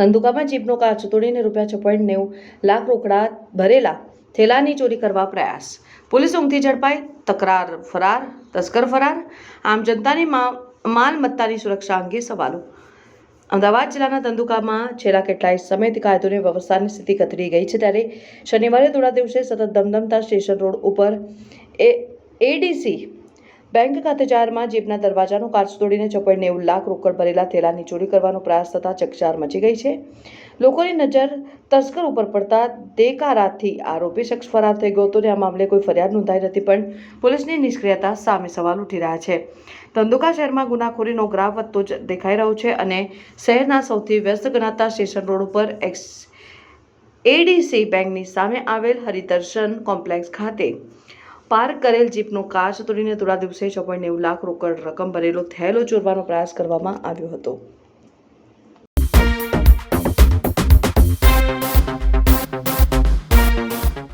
ધંધુકામાં જીપનો કાચ તોડીને રૂપિયા છ પોઈન્ટ નેવું લાખ રોકડા ભરેલા થેલાની ચોરી કરવા પ્રયાસ. પોલીસ ઊંઘથી ઝડપાઈ, તકરાર ફરાર, તસ્કર ફરાર. આમ જનતાની માલમત્તાની સુરક્ષા અંગે સવાલો. અમદાવાદ જિલ્લાના ધંધુકામાં છેલ્લા કેટલાય સમયથી કાયદોની વ્યવસ્થાની સ્થિતિ કથળી ગઈ છે ત્યારે શનિવારે થોડા દિવસે સતત ધમધમતા સ્ટેશન રોડ ઉપર એ, એડીસી બેંક ખાતે જાહેરમાં જીપના દરવાજાનો કાચ તોડીને પોઈન્ટ નેવું લાખ રોકડ ભરેલા થેલાની ચોરી કરવાનો પ્રયાસ થતાં ચકચાર મચી ગઈ છે. લોકોની નજર તસ્કર ઉપર પડતા દેકારાથી આરોપી શખ્સ ફરાર થઈ ગયો હતો ને આ મામલે કોઈ ફરિયાદ નોંધાઈ નથી, પણ પોલીસની નિષ્ક્રિયતા સામે સવાલ ઉઠી રહ્યા છે. ધંધુકા શહેરમાં ગુનાખોરીનો ગ્રાફ વધતો દેખાઈ રહ્યો છે અને શહેરના સૌથી વ્યસ્ત ગણાતા સ્ટેશન રોડ ઉપર એક્સ એડીસી બેંકની સામે આવેલ હરિદર્શન કોમ્પ્લેક્સ ખાતે પાર્ક કરેલ જીપનો કાચ તોડીને થોડા દિવસે છ પોઈન્ટ નેવું લાખ રોકડ રકમ ભરેલો થયેલો ચોરવાનો પ્રયાસ કરવામાં આવ્યો હતો.